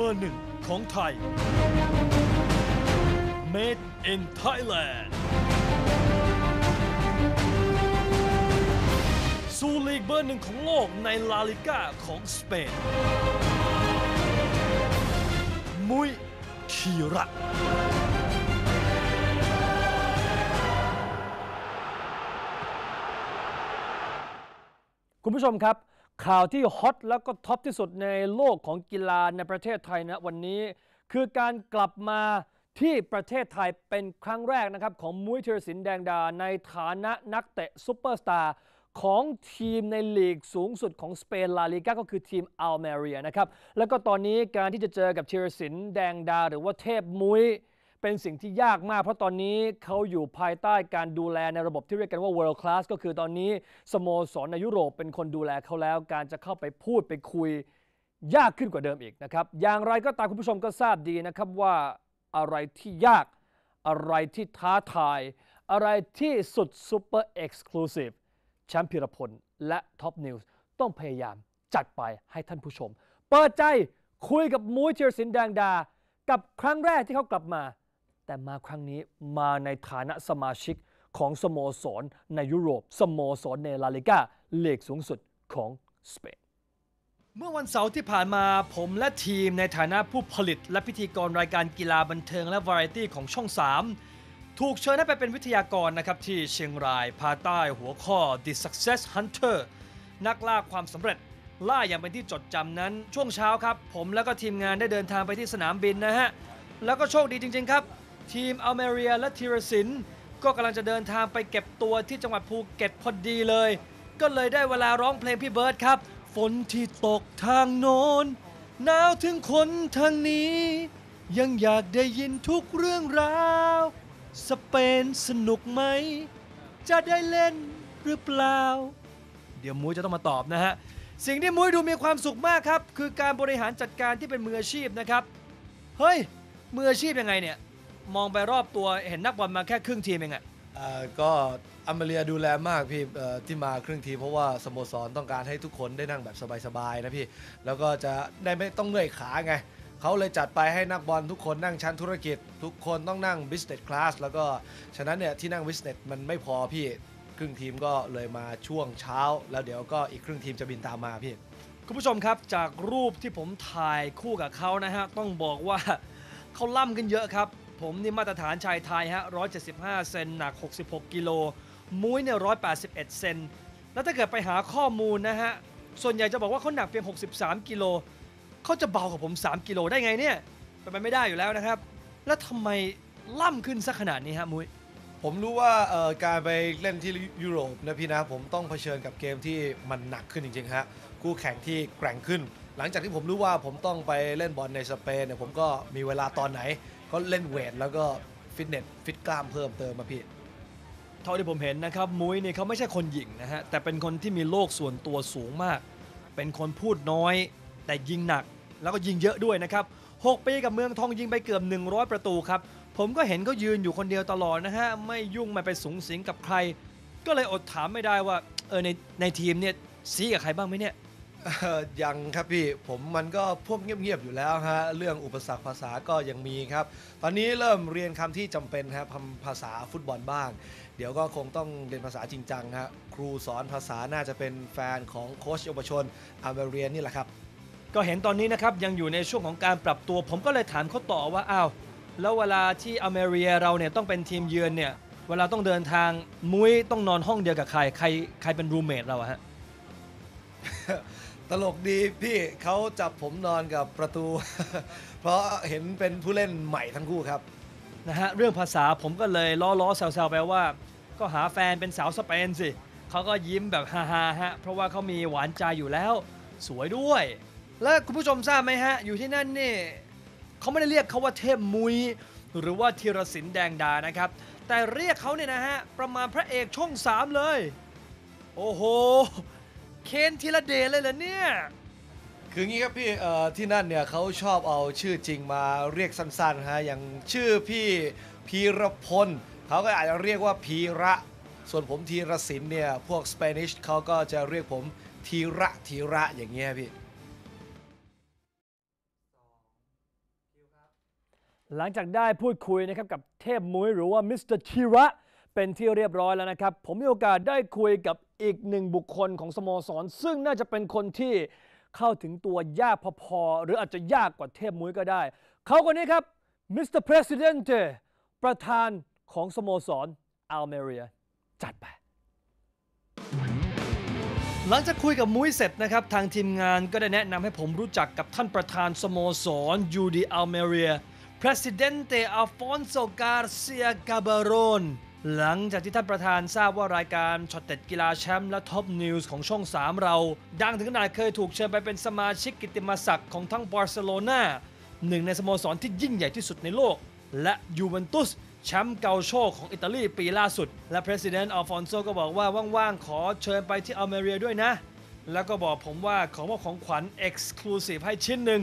บอร์หนึ่งของไทย Made in Thailand สู่ลีกเบอร์หนึ่งของโลกในลาลิก้าของสเปน มุยคีระคุณผู้ชมครับ ข่าวที่ฮอตแล้วก็ท็อปที่สุดในโลกของกีฬาในประเทศไทยนะวันนี้ คือการกลับมาที่ประเทศไทยเป็นครั้งแรกนะครับ ของมุ้ยเทรศินแดงดา ในฐานะนักเตะซูเปอร์สตาร์ของทีมในลีกสูงสุดของสเปนลาลิกาก็คือทีมอัลเมเรียนะครับ แล้วก็ตอนนี้การที่จะเจอกับเทรศินแดงดา หรือว่าเทพมุ้ย เป็นสิ่งที่ยากมาก เพราะตอนนี้เขาอยู่ภายใต้การดูแลในระบบที่เรียกกันว่า world class ก็คือตอนนี้สโมสรในยุโรปเป็นคนดูแลเขาแล้ว การจะเข้าไปพูดไปคุยยากขึ้นกว่าเดิมอีกนะครับ อย่างไรก็ตามคุณผู้ชมก็ทราบดีนะครับว่าอะไรที่ยากอะไรที่ท้าทาย อะไรที่สุดซูเปอร์เอ็กซ์คลูซีฟแชมป์พิรพลและท็อปนิวส์ต้องพยายามจัดไปให้ท่านผู้ชม เปิดใจคุยกับมุ้ยเทียรสินแดงดา กับครั้งแรกที่เขากลับมา แต่มาครั้งนี้มาในฐานะสมาชิกของสโมสรในยุโรป สโมสรในลาลิก้าเลกสูงสุดของสเปนเมื่อวันเสาร์ที่ผ่านมาผมและทีมในฐานะผู้ผลิตและพิธีกรรายการกีฬาบันเทิงและวาไรตี้ของช่อง 3 ถูกเชิญให้ไปเป็นวิทยากรนะครับที่เชียงรายภายใต้หัวข้อ The Success Hunter นักล่าความสำเร็จล่าอย่างเป็นที่จดจำนั้น ช่วงเช้าครับ ผมแล้วก็ทีมงานได้เดินทางไปที่สนามบินนะฮะ แล้วก็โชคดีจริง ๆ ครับ ทีมอัลเมเรียและทีรสินก็กำลังจะเดินทางไปเก็บตัวที่จังหวัดภูเก็ตพอดีเลย ก็เลยได้เวลาร้องเพลงพี่เบิร์ดครับ ฝนที่ตกทางโน้นหนาวถึงคนทางนี้ ยังอยากได้ยินทุกเรื่องราว สเปนสนุกไหม จะได้เล่นหรือเปล่า เดี๋ยวมุ้ยจะต้องมาตอบนะฮะ สิ่งที่มุ้ยดูมีความสุขมากครับ คือการบริหารจัดการที่เป็นมืออาชีพนะครับ เฮ้ย มืออาชีพยังไงเนี่ย มองไปรอบตัวเห็นนักบอลมาแค่ครึ่งทีมเองอะเอ่อก็อเมเรียดูแลมากพี่เอ่อที่มาครึ่งทีมเพราะว่าสโมสรต้องการให้ทุกคนได้นั่งแบบสบายๆนะพี่ แล้วก็จะได้ไม่ต้องเมื่อยขาไงเขาเลยจัดไปให้นักบอลทุกคนนั่งชั้นธุรกิจ ทุกคนต้องนั่ง business class แล้วก็ฉะนั้นเนี่ยที่นั่ง business มันไม่พอพี่ครึ่งทีมก็เลยมาช่วงเช้า แล้วเดี๋ยวก็อีกครึ่งทีมจะบินตามมาพี่ คุณผู้ชมครับจากรูปที่ผมถ่ายคู่กับเขานะฮะต้องบอกว่าเขาล่ำกันเยอะครับ ผมนี่มาตรฐานชายไทยฮะ 175 เซนหนัก 66 กิโล มุ้ยเนี่ย 181 เซน แล้วถ้าเกิดไปหาข้อมูลนะฮะ ส่วนใหญ่จะบอกว่าเขาหนักเพียง 63 กิโล เขาจะเบากว่าผม 3 กิโลได้ไงเนี่ยเป็นไปไม่ได้อยู่แล้วนะครับ แล้วทำไมล่ำขึ้นสักขนาดนี้ฮะมุ้ยผมรู้ว่าการไปเล่นที่ยุโรปนะพี่นะผมต้องเผชิญกับเกมที่มันหนักขึ้นจริงๆฮะคู่แข่งที่แกร่งขึ้น หลังจากที่ผมรู้ว่าผมต้องไปเล่นบอลในสเปนเนี่ยผมก็มีเวลาตอนไหน ก็เล่นเวทแล้วก็ฟิตเนสฟิตกล้ามเพิ่มเติมมาพี่เท่าที่ผมเห็นนะครับมุ้ยเนี่ยเขาไม่ใช่คนหญิงนะฮะแต่เป็นคนที่มีโลกส่วนตัวสูงมาก เป็นคนพูดน้อย แต่ยิงหนักแล้วก็ยิงเยอะด้วยนะครับ6ปีกับเมืองทองยิงไปเกือบ 100 ประตูครับ ผมก็เห็นเขายืนอยู่คนเดียวตลอดนะฮะไม่ยุ่งไม่ไปสูงสิงกับใคร ก็เลยอดถามไม่ได้ว่าเออในในทีมเนี่ยซีกับใครบ้างไหมเนี่ย เอ่อยังครับพี่ผมมันก็พวกเงียบๆอยู่แล้วฮะเรื่องอุปสรรคภาษาก็ยังมีครับ ตอนนี้เริ่มเรียนคำที่จำเป็นครับคำภาษาฟุตบอลบ้าง เดี๋ยวก็คงต้องเรียนภาษาจริงจังฮะครูสอนภาษาน่าจะเป็นแฟนของโค้ชเยาวชนอาเมเรียนนี่แหละครับ ก็เห็นตอนนี้นะครับยังอยู่ในช่วงของการปรับตัว ผมก็เลยถามเขาต่อว่าอ้าวแล้วเวลาที่อเมเรียเราเนี่ยต้องเป็นทีมเยือนเนี่ยเวลาต้องเดินทางมุ้ยต้องนอนห้องเดียวกับใครใครใครเป็นรูเมทเราอะฮะ ตลกดีพี่เขาจับผมนอนกับประตู เพราะเห็นเป็นผู้เล่นใหม่ทั้งคู่ครับ นะฮะเรื่องภาษาผมก็เลยล้อล้อๆแซวๆไปว่า ก็หาแฟนเป็นสาวสเปนสิเขาก็ยิ้มแบบฮาๆฮะเพราะว่าเขามีหวานใจอยู่แล้ว สวยด้วย และคุณผู้ชมทราบไหมฮะ อยู่ที่นั่นนี่เขาไม่ได้เรียกเขาว่าเทพมุย หรือว่าธีรศิลป์แดงดานะครับ แต่เรียกเขาเนี่ยนะฮะ ประมาณพระเอกช่องสามเลย โอ้โห เคนธีรเดชเลยเหรอเนี่ย คืองี้ครับพี่เอ่อที่นั่นเนี่ยเขาชอบเอาชื่อจริงมาเรียกสั้นๆฮะอย่างชื่อพี่พีรพลเขาก็อาจจะเรียกว่าพีระ ส่วนผมทีรศิลป์เนี่ยพวกสเปนิชเขาก็จะเรียกผมทีระทีระอย่างเงี้ยพี่ หลังจากได้พูดคุยนะครับกับเทพมุ้ยหรือว่ามิสเตอร์ธีระ เป็นที่เรียบร้อยแล้วนะครับ ผมมีโอกาสได้คุยกับอีกหนึ่งบุคคลของสโมสร ซึ่งน่าจะเป็นคนที่เข้าถึงตัวยากพอๆหรืออาจจะยากกว่าเทพมุ้ยก็ได้ เขาคนนี้ครับมิสเตอร์เพรสิดเนตประธานของสโมสรอัลเมเรียจัดไปหลังจากคุยกับมุ้ยเสร็จนะครับ ทางทีมงานก็ได้แนะนำให้ผมรู้จักกับท่านประธานสโมสรยูดีอัลเมเรีย Presidente Alfonso Garcia Gabaron หลังจากที่ท่านประธานทราบว่ารายการช็อตเด็ดกีฬาแชมป์และท็อปนิวส์ของช่อง 3 เรา ดังถึงขนาดเคยถูกเชิญไปเป็นสมาชิกกิตติมศักดิ์ของทั้งบาร์เซโลนาหนึ่งในสโมสรที่ยิ่งใหญ่ที่สุดในโลก และยูเวนตุสแชมป์เกาโชของอิตาลีปีล่าสุด และ President Alfonso ก็บอกว่าว่างๆ ขอเชิญไปที่อัลเมเรียด้วยนะ แล้วก็บอกผมว่าขอมอบของขวัญ Exclusive ให้ชิ้นหนึ่ง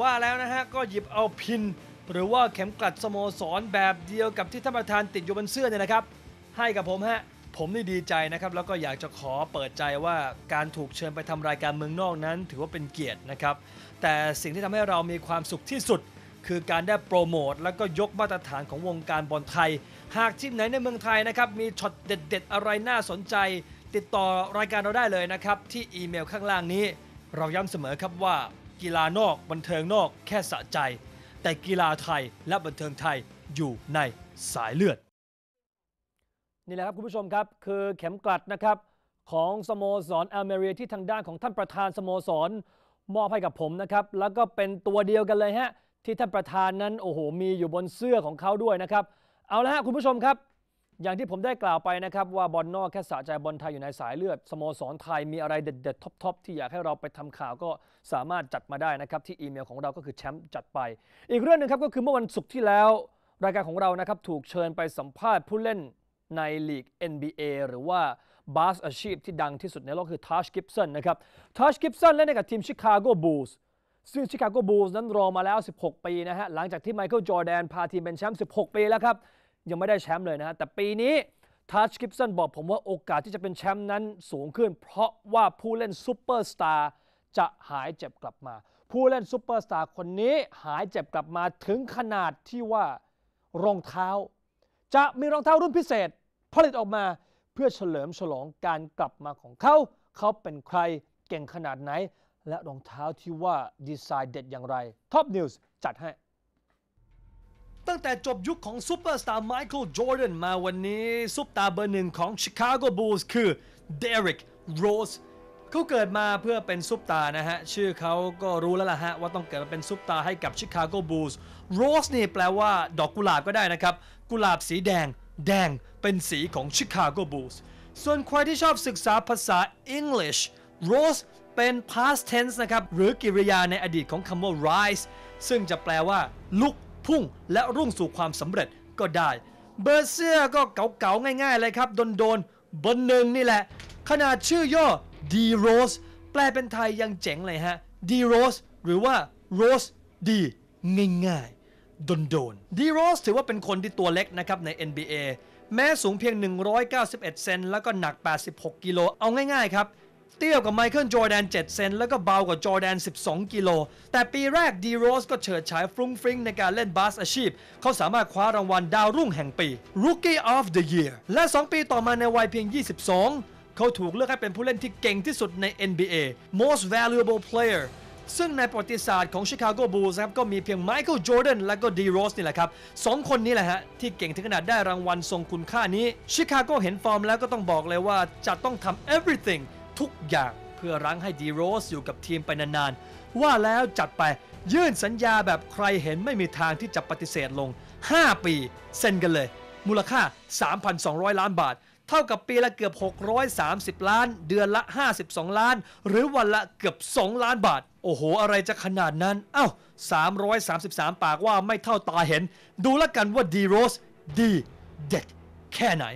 ว่าแล้วนะฮะก็หยิบเอาพิน หรือว่าเข็มกลัดสโมสรแบบเดียวกับที่ท่านประธานติดอยู่บนเสื้อเนี่ยนะครับ ให้กับผมฮะผมนี่ดีใจนะครับแล้วก็อยากจะขอเปิดใจว่าการถูกเชิญไปทำรายการเมืองนอกนั้น ถือว่าเป็นเกียรตินะครับ แต่สิ่งที่ทำให้เรามีความสุขที่สุด คือการได้โปรโมทแล้วก็ยกมาตรฐานของวงการบอลไทย หากทีมไหนในเมืองไทยนะครับมีช็อตเด็ด ๆ อะไรน่าสนใจ ติดต่อรายการเราได้เลยนะครับ ที่อีเมลข้างล่างนี้ เราย้ำเสมอครับว่ากีฬานอกบันเทิงนอกแค่สะใจ แต่กีฬาไทยและบันเทิงไทยอยู่ในสายเลือด นี่แหละครับคุณผู้ชมครับ คือเข็มกลัดนะครับ ของสโมสรอเมริกาที่ทางด้านของท่านประธานสโมสร มอบให้กับผมนะครับ แล้วก็เป็นตัวเดียวกันเลยฮะที่ท่านประธานนั้นโอ้โหมีอยู่บนเสื้อของเขาด้วยนะครับ เอาละฮะคุณผู้ชมครับ อย่างที่ผมได้กล่าวไปนะครับว่าบอลนอกแค่สะใจบอลไทยอยู่ในสายเลือดสโมสรไทยมีอะไรเด็ดๆท็อปๆที่อยากให้เราไปทำข่าวก็สามารถจัดมาได้นะครับที่อีเมลของเราก็คือแชมป์จัดไป อีกเรื่องหนึ่งครับก็คือเมื่อวันศุกร์ที่แล้ว รายการของเรานะครับถูกเชิญไปสัมภาษณ์ผู้เล่นในลีก NBA หรือว่าบาสอาชีพที่ดังที่สุดในโลกคือทัชกิฟสันนะครับทัชกิฟสันเล่นให้กับทีมชิคาโกบูลส์ซึ่งชิคาโกบูลส์นั้นรอมาแล้ว 16 ปีนะฮะหลังจากที่ไมเคิลจอร์แดนพาทีมเป็นแชมป์16 ปีแล้วครับ ยังไม่ได้แชมป์เลยนะฮะแต่ปีนี้ทัชกิฟสันบอกผมว่าโอกาสที่จะเป็นแชมป์นั้นสูงขึ้น เพราะว่าผู้เล่นซูเปอร์สตาร์จะหายเจ็บกลับมา ผู้เล่นซูเปอร์สตาร์คนนี้หายเจ็บกลับมาถึงขนาดที่ว่ารองเท้า จะมีรองเท้ารุ่นพิเศษ ผลิตออกมาเพื่อเฉลิมฉลองการกลับมาของเขา เขาเป็นใครเก่งขนาดไหน และรองเท้าที่ว่าดีไซน์เด็ดอย่างไร Top News จัดให้ ตั้งแต่จบยุคของซูเปอร์สตาร์ไมเคิลจอร์แดนมาวันนี้ซุปตาร์เบอร์หนึ่งของชิคาโกบูลส์คือเดริกโรสเขาเกิดมาเพื่อเป็นซุปตาร์นะฮะ ชื่อเขาก็รู้แล้วล่ะฮะ ว่าต้องเกิดมาเป็นซุปตาร์ให้กับชิคาโกบูลส์โรสนี่แปลว่าดอกกุหลาบก็ได้นะครับ กุหลาบสีแดง แดงเป็นสีของชิคาโกบูลส์ส่วนใครที่ชอบศึกษาภาษา English Rose เป็น past tense นะครับ หรือกิริยาในอดีตของคำว่า rise ซึ่งจะแปลว่าลุก พุ่งและรุ่งสู่ความสำเร็จก็ได้ เบอร์เสื้อก็เก๋าๆง่ายๆเลยครับ โดนๆเบอร์หนึ่งนี่แหละ ขนาดชื่อย่อ D Rose แปลเป็นไทยยังเจ๋งเลยฮะ D Rose หรือว่า Rose D ง่ายๆโดนๆ D Rose ถือว่าเป็นคนที่ตัวเล็กนะครับใน NBA แม้สูงเพียง 191 เซนแล้วก็หนัก 86 กิโลเอาง่ายๆครับ เตี้ยกว่าไมเคิลจอร์แดน 7 เซน แล้วก็เบากว่าจอร์แดน 12 กิโล แต่ปีแรกดีโรสก็เฉิดฉายฟรุ้งฟริ้งในการเล่นบาสอาชีพ เขาสามารถคว้ารางวัลดาวรุ่งแห่งปี Rookie of the Year และ 2 ปีต่อมาในวัยเพียง 22 เขาถูกเลือกให้เป็นผู้เล่นที่เก่งที่สุดใน NBA Most Valuable Player ซึ่งในประวัติศาสตร์ของชิคาโกบูลส์ครับก็มีเพียงไมเคิลจอร์แดนและก็ดีโรสนี่แหละครับสองคนนี้แหละฮะ ที่เก่งถึงขนาดได้รางวัลทรงคุณค่านี้ชิคาโกเห็นฟอร์มแล้วก็ต้องบอกเลยว่าจะต้องทำ everything ทุกอย่างเพื่อรั้งให้ดีโรสอยู่กับทีมไปนานๆ ว่าแล้วจัดไปยื่นสัญญาแบบใครเห็นไม่มีทางที่จะปฏิเสธลง 5 ปี เซ็นกันเลย มูลค่า 3,200 ล้านบาท เท่ากับปีละเกือบ 630 ล้าน เดือนละ 52 ล้าน หรือวันละเกือบ 2 ล้านบาท โอ้โห อะไรจะขนาดนั้น เอ้า 333 ปากว่าไม่เท่าตาเห็น ดูแล้วกันว่าดีโรสดีเด็ดแค่ไหน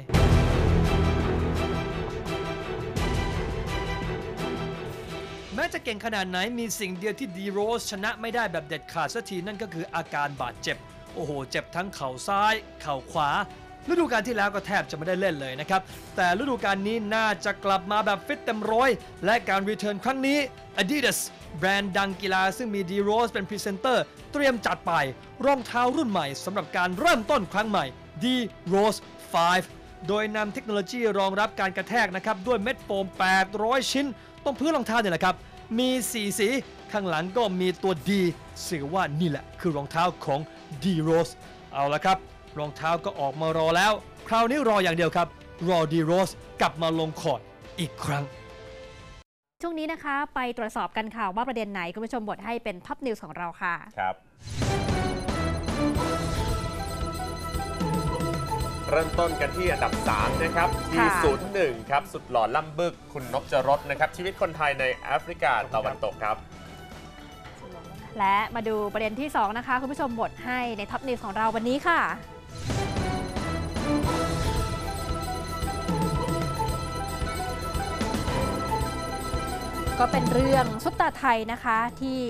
แม้จะเก่งขนาดไหนมีสิ่งเดียวที่ดีโรสชนะไม่ได้แบบเด็ดขาดสักทีนั่นก็คืออาการบาดเจ็บ โอ้โห เจ็บทั้งเข่าซ้าย เข่าขวาฤดูกาลที่แล้วก็แทบจะไม่ได้เล่นเลยนะครับ แต่ฤดูกาลนี้น่าจะกลับมาแบบฟิตเต็มร้อย และการรีเทิร์นครั้งนี้ Adidas แบรนด์ดังกีฬาซึ่งมี D Rose เป็นพรีเซนเตอร์ เตรียมจัดไป รองเท้ารุ่นใหม่สำหรับการเริ่มต้นครั้งใหม่ D Rose 5โดยนำเทคโนโลยีรองรับการกระแทกนะครับ ด้วยเม็ดโฟม 800 ชิ้น ตรงพื้นรองเท้าเนี่ยแหละครับ มี4สีข้างหลังก็มีตัว D สื่อว่านี่แหละคือรองเท้าของ D Rose เอาละครับ รองเท้าก็ออกมารอแล้ว คราวนี้รออย่างเดียวครับ รอ D Rose กลับมาลงคอร์ดอีกครั้ง ช่วงนี้นะคะ ไปตรวจสอบกันค่ะว่าประเด็นไหนคุณผู้ชมบทให้เป็นท็อปนิวส์ของเราค่ะ ครับ เริ่มต้นกันที่อันดับ 3 นะครับค่ะ T01 ครับ สุดหล่อล่ำบึกคุณนพจรสนะครับ ชีวิตคนไทยในแอฟริกาตะวันตกครับ และมาดูประเด็นที่ 2 นะคะ คุณผู้ชมบทให้ในท็อปนิวส์ของเราวันนี้ค่ะ ก็เป็นเรื่องซุปตาไทยนะคะที่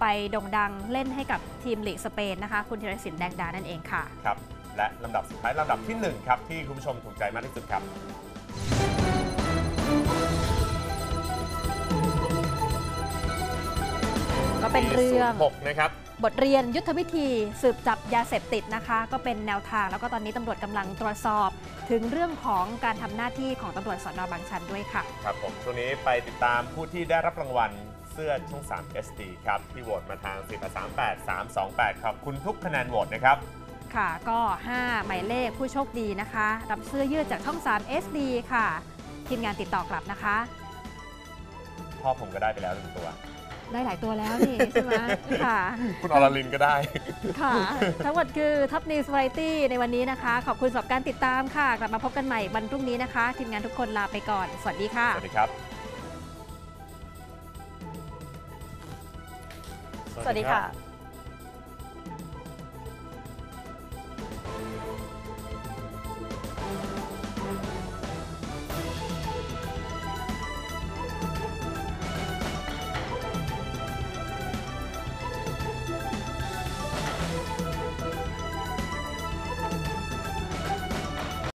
ไปโด่งดังเล่นให้กับทีมลีกสเปนนะคะ คุณธีรศิลป์แดงดานั่นเองค่ะ ครับ และลำดับสุดท้ายลำดับที่ 1 ครับ ที่คุณผู้ชมถูกใจมากที่สุดครับ ก็เป็นเรื่อง 6นะครับ บทเรียนยุทธวิธีสืบจับยาเสพติดนะคะ ก็เป็นแนวทางแล้วก็ตอนนี้ตำรวจกำลังตรวจสอบ ถึงเรื่องของการทำหน้าที่ของตำรวจสอนอบางชันด้วยค่ะ ครับผมช่วงนี้ไปติดตามผู้ที่ได้รับรางวัลเสื้อช่อง 3 SD ครับ ที่โหวตมาทาง4 3 8 3 2 8 ครับ คุณทุกคะแนนโหวตนะครับ ค่ะ ก็ 5 หมายเลขผู้โชคดีนะคะ รับเสื้อยืดจากช่อง 3 SD ค่ะ ทีมงานติดต่อกลับนะคะ พ่อผมก็ได้ไปแล้วหนึ่งตัว ได้หลายตัวแล้วนี่ ใช่ไหมค่ะ คุณอรลินก็ได้ ค่ะ ทั้งหมดคือท็อปนิวส์ v าไรตี้ในวันนี้นะคะ ขอบคุณสำหรับการติดตามค่ะ กลับมาพบกันใหม่วันพรุ่งนี้นะคะ ทีมงานทุกคนลาไปก่อน สวัสดีค่ะ สวัสดีครับ สวัสดีค่ะ